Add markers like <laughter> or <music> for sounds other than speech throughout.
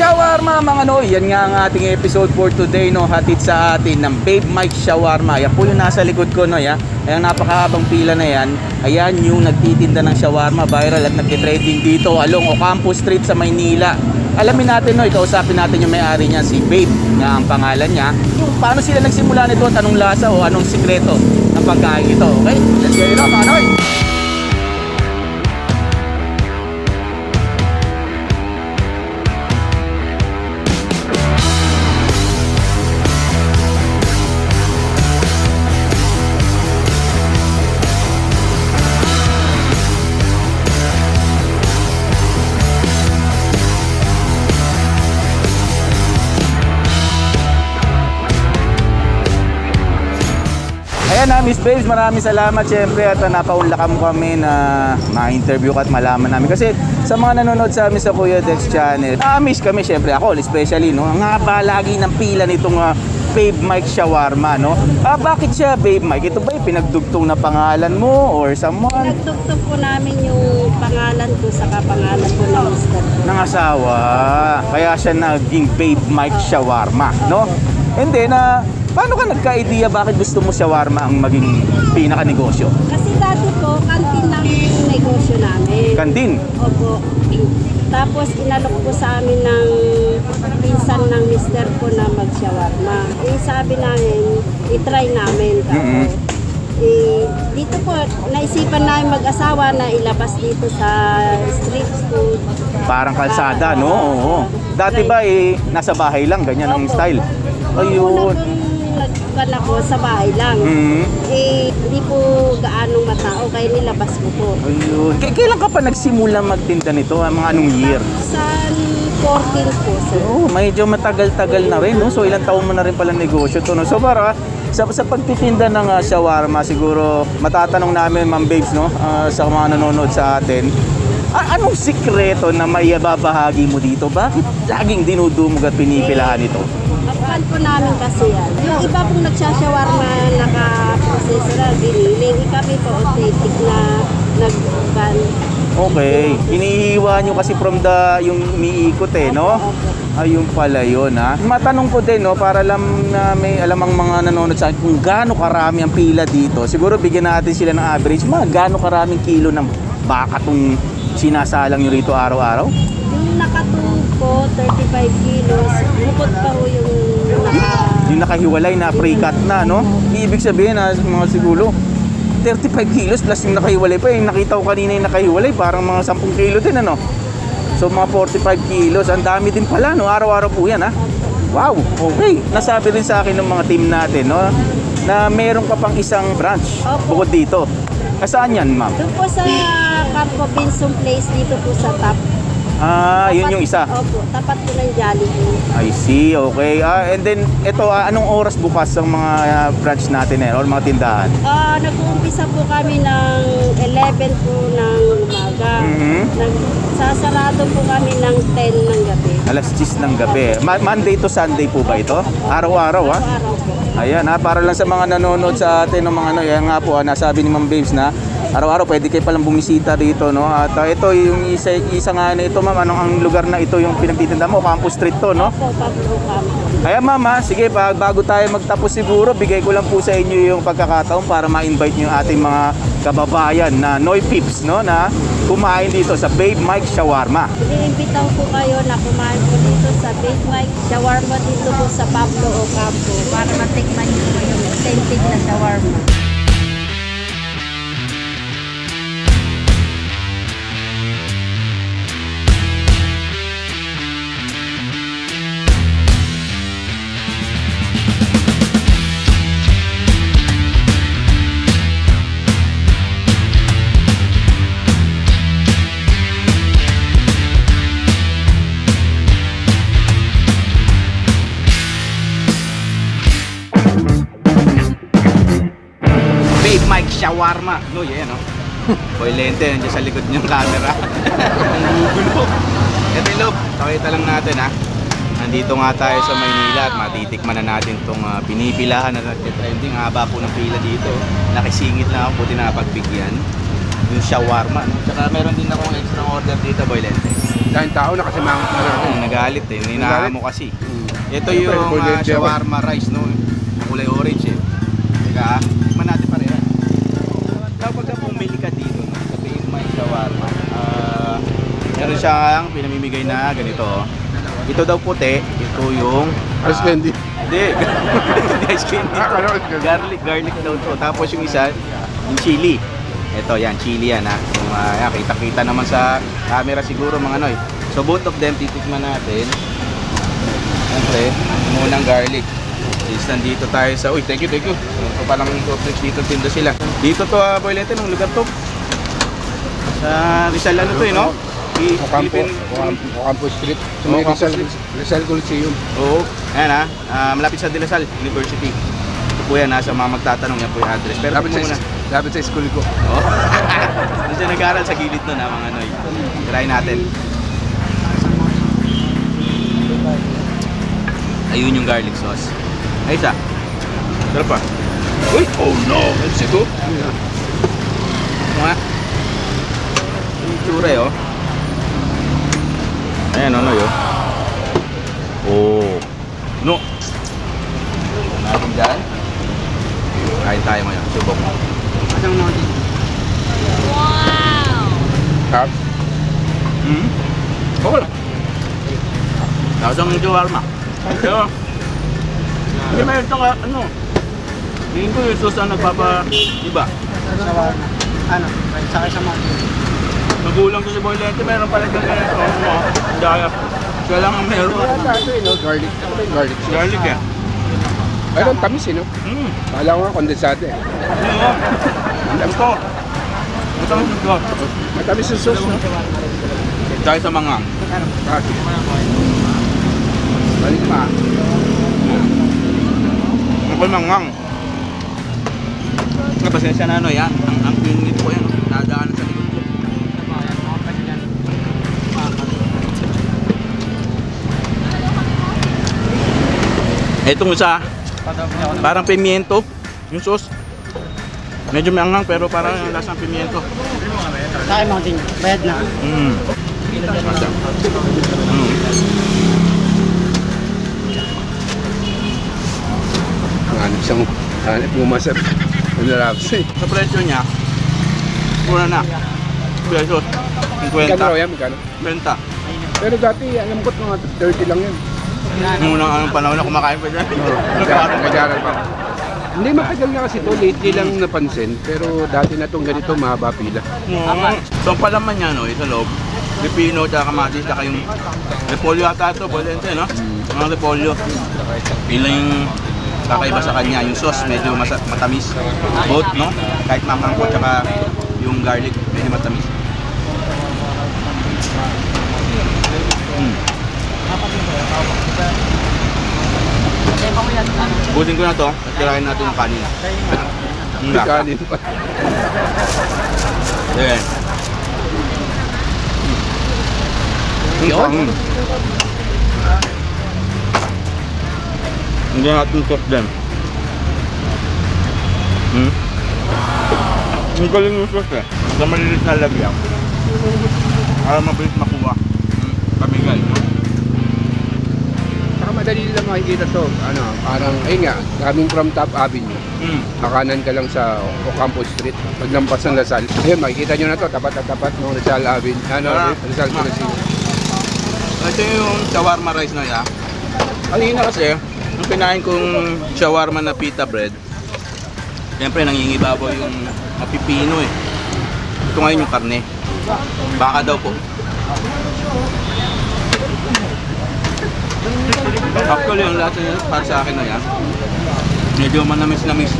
Shawarma mga Noy, yan nga ang ating episode for today no, hatid sa atin ng Babe Mike Shawarma. Yan po yung nasa likod ko Noy ha. Ayan napakahabang pila na yan. Ayan yung nagtitinda ng shawarma viral at nagtitrending dito along Ocampo Street sa Maynila. Alamin natin Noy, kausapin natin yung may-ari niya si Babe nga ang pangalan niya. Yung paano sila nagsimula nito at anong lasa o anong sikreto ng pagkain ito. Okay, let's get it on mga Noy. Miss Babes, maraming salamat syempre at uh, napaunlakam kami na ma-interview ka at malaman namin. Kasi sa mga nanonood sa amin sa Kuya Dex channel, na-miss kami syempre ako, especially no, ang haba lagi ng pila nitong uh, Babe Mike Shawarma, no? Ah, bakit siya Babe Mike? Ito ba yung pinagdugtong na pangalan mo or someone Nagtugtog po namin yung pangalan ko sa kapangalan ko ng mister ko. ng asawa? Kaya siya naging Babe Mike Shawarma, no? And then, ah, paano ka nagka-idea bakit gusto mo shawarma ang maging pinaka-negosyo? Kasi dati po, kantin ng negosyo namin. Kandin. Opo. Tapos inalok po sa amin ng pinsan ng mister ko na mag-shawarma. Eh, sabi namin, itry namin. Tapos, eh, dito po, naisipan namin mag-asawa na ilabas dito sa street food. Parang kalsada, no? Oo. Dati ba eh, nasa bahay lang, ganyan ang Opo. style? Una Ayun. pong nagpan ako sa bahay lang. Mhm. Eh, hindi po gaanong matao, kaya nilabas ko po. Ayun. K- kailan ka pa nagsimula magtinda nito? Ah, Mga anong year? Sa 14 po, sir. Oh, medyo matagal-tagal na rin, no? So, ilang taon mo na rin pala negosyo to, no? So, para sa, sa pagtitinda ng ah, shawarma, siguro matatanong namin, Ma'am Babes, no? Ah, sa mga nanonood sa atin, a- anong sikreto na maibabahagi mo dito? Bakit laging dinudumog at pinipilahan ito? Ang po namin kasi yan. Yung iba pong nagsashawarma, naka-processor na, giniling. Kami po authentic na nag-ban. Okay. Iniiwa nyo kasi from the, yung umiikot eh, no? Ayun pala yun, ha? Matanong ko din, no, para alam na may alam ang mga nanonood sa akin kung gaano karami ang pila dito. Siguro bigyan natin sila ng average, mga gaano karaming kilo ng baka tong sinasalang nyo rito araw-araw? Yung nakatulog po, 35 kilos. Bukod pa ho yung. Yung nakahiwalay na pre-cut na, no? Ibig sabihin, ha, mga siguro, 35 kilos plus yung nakahiwalay pa. Yung nakita ko kanina yung nakahiwalay, parang mga 10 kilo din, ano? So, mga 45 kilos. Ang dami din pala, no? Araw-araw po yan, ha? Wow, okay. Nasabi rin sa akin ng mga team natin, no? Na meron ka pang isang branch bukod dito. Saan yan, ma'am? Doon po sa Campo Benson Place, dito po sa top. Ah, yun yung isa. Opo, tapat po ng Jollibee. I see, okay. Ah, and then, ito, ah, anong oras bukas ang mga ah, branch natin eh, or mga tindahan? Ah, nag-uumpisa po kami ng 11 po ng umaga. Mhm. Nagsasarado po kami ng 10 ng gabi. Alas 10 ng gabi. Ma- Monday to Sunday po ba ito? Araw-araw, ha? Araw po. Ayan, ha? Para lang sa mga nanonood sa atin ng mga ano, yan nga po, ha, nasabi ni Ma'am Babes na araw-araw pwede kayo palang bumisita dito, no? At ah, ito yung isa, isa nga na ito, ma'am, anong ang lugar na ito yung pinagtitinda mo? Campus Street to, no? Opo, Pablo. Kaya ma'am, ha, sige, pag bago tayo magtapos siguro, bigay ko lang po sa inyo yung pagkakataon para ma-invite nyo yung ating mga kababayan na Noy Pips, no? Na kumain dito sa Babe Mike Shawarma. Iniimbitaw po kayo na kumain po dito sa Big Mike Shawarma dito po sa Pablo Ocampo para matikman niyo yung authentic na shawarma. Shawarma. No, yan, no? Boy Lente, nandiyan sa likod niyong camera. Ang gugulo. Ito yung. Pakita lang natin, ha? Nandito nga tayo sa Maynila at matitikman na natin itong uh, pinipilahan na nagtitrending. Haba po ng pila dito. Nakisingit lang ako, buti napagbigyan. yung shawarma. No? Tsaka meron din akong extra order dito, Boy Lente. Dahil tao na rin. Hmm, nagalit eh, ninama mo kasi. Mm. Ito yung ah, ako. shawarma rice, no? Kulay orange eh. Teka, ah, siyang pinamimigay na ganito. oh. Ito daw puti, ito yung... Ice ah, candy. Hindi. <laughs> Hindi ice candy. Ah, ice candy. Garlic, garlic daw to. Tapos yung isa, yung chili. Ito yan, chili yan ha. Ah, yan, kita-kita naman sa camera siguro mga noy. So both of them titikman natin. Siyempre, munang garlic. Is nandito tayo sa, uy, thank you, thank you. Ito palang soft drinks dito, tinda sila. Dito to, uh, Boy Lente, nung lugar to. Sa Rizal ano to eh, no? Ocampo, Ocampo, Ocampo Street. So, may Ocampo Rizal, Street. Rizal Coliseum. Oo. Ayan ha. Ah, malapit sa De La Salle University. Ito po yan ha. Sa mga magtatanong yan po yung address. Pero kung sa, muna. dapat sa school ko. Oo. <laughs> Doon siya nag-aaral sa gilid nun ha mga noy. Try natin. Ayun yung garlic sauce. Ay isa. Sarap pa. Uy! Oh no! That's ito. Mga. Yung tsura eh oh. Ayan ano yun. Oh. No. Natin dyan. Kain tayo ngayon. Subok mo. Tap. Hmm? Okay lang. Lasang shawarma. Pero, hindi may ito ka, ano, hindi ko yung sauce ang nagpapa, iba. Shawarma. Ano? Sa mga. Nagulang ko si Boy Lente, meron pala kang ganito. Ano, daya. Siya lang ang meron. Kaya dati, no? Garlic. Ano ba yung garlic sauce? Garlic eh. Ay, ang tamis, eh, no? Hmm. Kala ko nga kondensado, eh. Ano Ito. Ito ang ito. Matamis yung sauce, no? Tayo sa mga. Kasi. Balik pa. Ako mangang. Napasensya na ano yan. Ang, ang pinit ko yan. oh. Itong isa, parang pimiento. Yung sauce. Medyo may anghang pero parang yung lasang pimiento. Sakay mga din. Bayad na. Mm. Mm. Hanip siyang, hanip pumasap. Nanarapos, eh. Sa presyo niya, mura na. Pesos. 50. Magkano raw yan? Magkano? 50. Pero dati, alam ko, mga 30 lang yan. Nung unang anong panahon na kumakain pa dyan. Nag- Nag-aaral pa. Hindi matagal na kasi ito, lately lang napansin. Pero dati na itong ganito, mahaba pila. Mm. So ang palaman niya no, sa loob, pipino, tsaka kamatis, tsaka yung repolyo ata ito, bolente, no? Mga repolyo. Lang yung kakaiba sa kanya. Yung sauce, medyo masa- matamis. Both, no? Kahit manghang po, tsaka yung garlic, medyo matamis. Mm. Butin ko na to, at tirahin natin yung kanin. Lasa. Kanin pa. Sige. Ang Yun. pangin. Hindi natin sauce din. Hmm? Ang galing yung sauce eh. Sa malilit na lagyan. Para mabilis makuha. Hmm? Pamigay, no? Saka madali lang makikita to. Ano, parang, ayun nga, coming from Top Avenue. Hmm. Nakanan ka lang sa Ocampo Street. Paglampas ng Lasal. Ayun, makikita nyo na to. Tapat na tapat ng Rizal Avenue. Ano, Ah. Rizal Coliseum. Ito yung shawarma rice na ya. Kanina kasi, nung kinain kong shawarma na pita bread, siyempre nangingibabaw yung mapipino eh. Ito ngayon yung karne. Baka daw po. Actually, yung lahat yun, para sa akin na yan, medyo manamis-namis.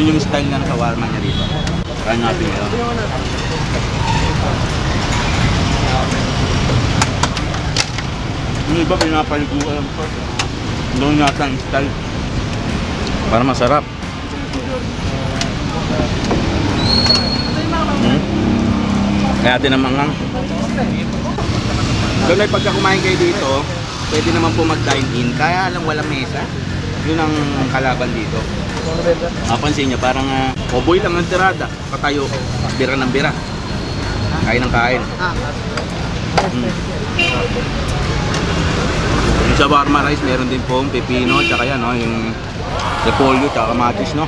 Yun yung style ng shawarma niya dito. Kaya natin ngayon. Yung iba pinapaliguan. Doon yata ang style. Para masarap. Hmm? Kaya natin ang mangang. Doon ay pagka kumain kayo dito, pwede naman po mag-dine in. Kaya lang walang mesa. Yun ang kalaban dito. Mapansin nyo, parang uh, oboy lang ang tirada. Patayo, bira ng bira. Kain ng kain. Ah, Yung shawarma rice, meron din pong pepino, tsaka yan, no? Yung repolyo, tsaka kamatis, no?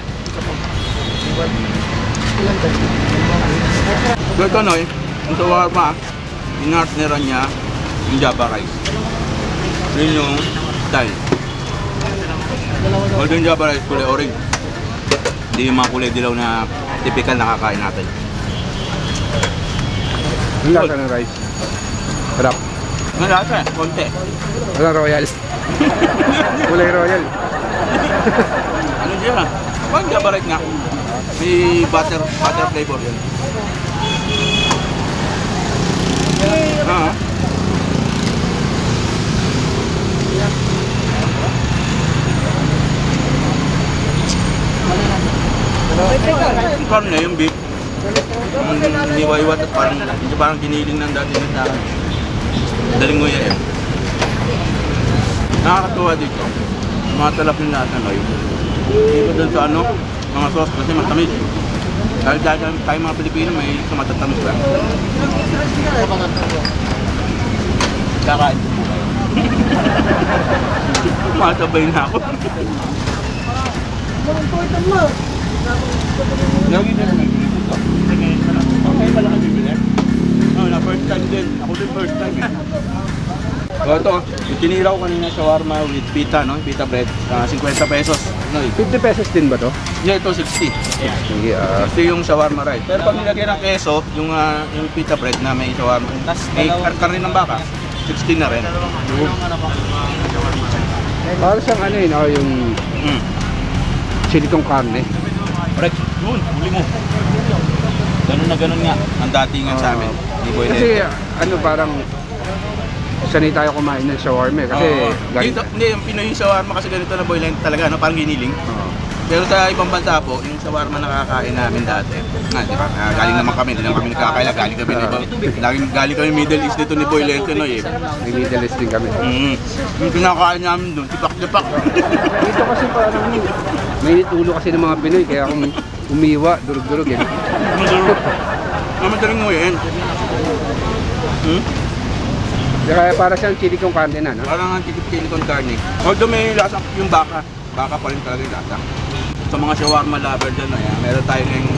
So ito, no? Yung shawarma, inartneran niya yung java rice. Yun yung style. Yung java rice, kulay orange. Hindi yung mga kulay dilaw na typical na kakain natin. Ang lasa ng rice. Sarap. Ang lasa, konti. Walang royal. <laughs> Kulay royal. Ano siya? Parang java rice nga. May butter, butter flavor yun. Ah. Yung karne, yung beef. Yung hiwa-hiwa at parang, hindi parang giniling ng dati ng sa akin. Daling nguya eh. Nakakatuwa dito. Mga talap yung lahat ng kayo. Hindi ko dun sa ano, mga sauce kasi matamis. Dahil dahil tayo mga Pilipino may sa matatamis ba? Kakain ko po kayo. <laughs> Matabay na ako. Lagi na naman. Okay pala ka bibili? Oo, na first time din. Ako din first time. O ito, yung tinira ko kanina shawarma with pita, no? Pita bread. Ah, 50 pesos. No, 50 pesos din ba to? yeah, ito 60. Sige, ah. Ito yung shawarma rice. Pero pag nilagyan ng keso, yung, ah, yung pita bread na may shawarma, tas may kar karne ng baka, 16 na rin. para siyang ano yun, oh, yung Mm. silikong karne. Correct. Yun, huli mo. Ganun na ganun nga. Ang datingan sa amin. Ni Boy Kasi Lente. ano parang sanay tayo kumain ng shawarma eh. Kasi Oo. Dito, hindi, yung Pinoy yung shawarma kasi ganito na Boy Lente talaga, no? parang giniling. Oo. Pero sa ibang bansa po, yung shawarma nakakain namin dati. Nga, di ba? Ah, galing naman kami, hindi lang kami nakakaila. Galing kami, di ba? Galing, galing kami Middle East dito ni Boy Lente, no? Eh. may Middle East din kami. Mm. Yung kinakain namin doon, tipak-tipak. Dito kasi parang may ulo kasi ng mga Pinoy kaya kung umiwa, durug-durug eh. Na madaling mo yan. Hmm? Kaya para siyang silikong karne na, no? Parang ang tikip-kilikon karne. Although may lasa yung baka. Baka pa rin talaga yung lasa. Sa mga shawarma lover dyan, ayan, meron tayo ngayong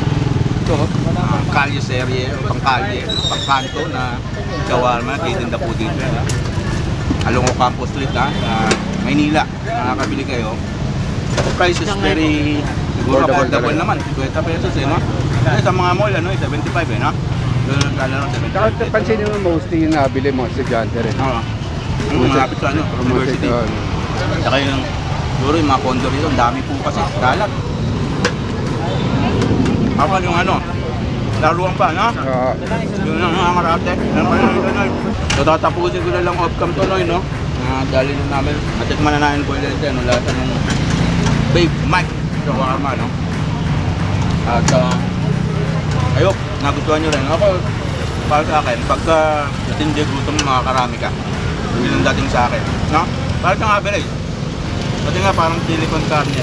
ito, uh, kalye serye, o pang kalye, pang kanto na shawarma, titinda po dito. Yan. Alongo Campus Street ha, sa Maynila. Nakakabili kayo. The price is very siguro Affordable naman. 20 pesos eh, no? Kasi sa mga mall, ano, eh, 75 eh, no? Doon ang kala no, 75 Saka pansinin mo mostly yung nabili mga estudyante rin. Oo. Yung malapit sa ano, university. Saka yung, siguro yung mga condo rito, ang dami po kasi, dalat. Ako yung ano, laruan pa, no? Oo. Yun ang mga karate. Yan pa yun, yun. So tatapusin ko na lang off cam to, Noy, no? Uh, dali na namin, natikman na namin po ulit yan? Lahat ng Babe Mike sa Warma, no? At, uh, ayok, nagustuhan nyo rin. Ako, para sa akin, pagka natindi gutom, makakarami ka. Yun ang dating sa akin, no? Para sa average. Pati nga parang silicone carne.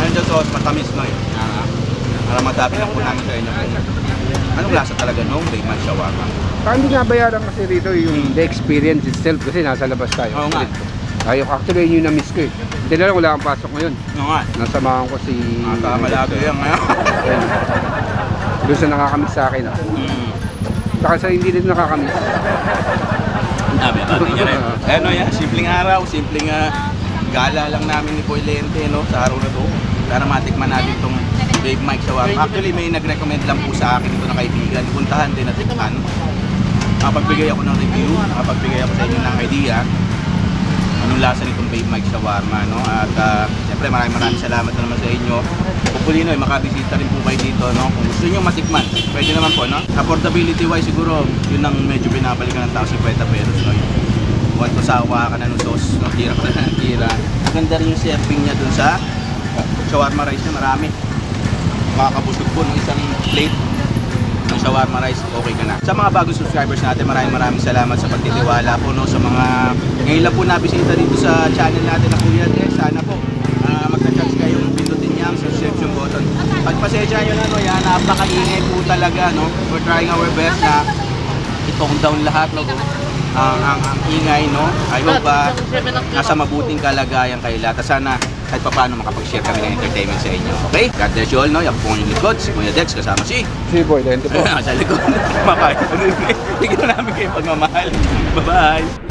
Ayun sa sauce, matamis, Noy. Ah, para masabi lang po namin sa inyo anong lasa talaga nung Babe Mike Shawarma. Saka hindi nga bayaran kasi rito yung the experience itself kasi nasa labas tayo. Oo nga. Ayaw, actually yun yung na-miss ko eh. Hindi na lang wala kang pasok ngayon. Oo nga. Nasamahan ko si... Mga tama yan ngayon. Doon sa nakakamiss sa akin. Ah. Mm. Saka sa hindi rin nakakamiss. Sabi, pati niya rin. <laughs> Ano yan, simpleng araw, simpleng ah, gala lang namin ni Boy Lente, no, sa araw na to. Para matikman natin itong Big Mike Shawarma. Actually, may nag-recommend lang po sa akin ito na kaibigan. Puntahan din at tikman. Nakapagbigay ako ng review, nakapagbigay ako sa inyo ng idea anong lasa nitong Babe Mike Shawarma, no? At ah, siyempre maraming maraming salamat na naman sa inyo. Hopefully, no, eh, makabisita rin po kayo dito, no? Kung gusto niyo matikman, pwede naman po, no? Affordability wise siguro, yun ang medyo binabalikan ng tao 50 pesos, no? Huwag ko sawa ka na ng sauce, no? Tira ka na ng tira. Maganda rin yung serving niya dun sa shawarma rice niya, marami. Makakabusog po ng isang plate ng shawarma rice, okay ka na. Sa mga bagong subscribers natin, maraming maraming salamat sa pagtitiwala po no, sa mga ngayon lang po nabisita dito sa channel natin na Kuya Des. Sana po uh, magka-chance kayong pindutin niya ang subscription button Pagpasensya nyo na, no, yan, napakaingay po talaga, no? We're trying our best na itong down lahat, no? Ang, ang, ang ingay, no? I hope ba nasa mabuting kalagayan kayo lahat. At Sana kahit pa paano makapag-share kami ng entertainment sa inyo. Okay? God bless you all, no? Yan po yung likod, si Kuya Dex, kasama si Si Boy, dahil po. <laughs> sa likod. Makain. <laughs> Bigyan namin kayo pagmamahal. Bye-bye.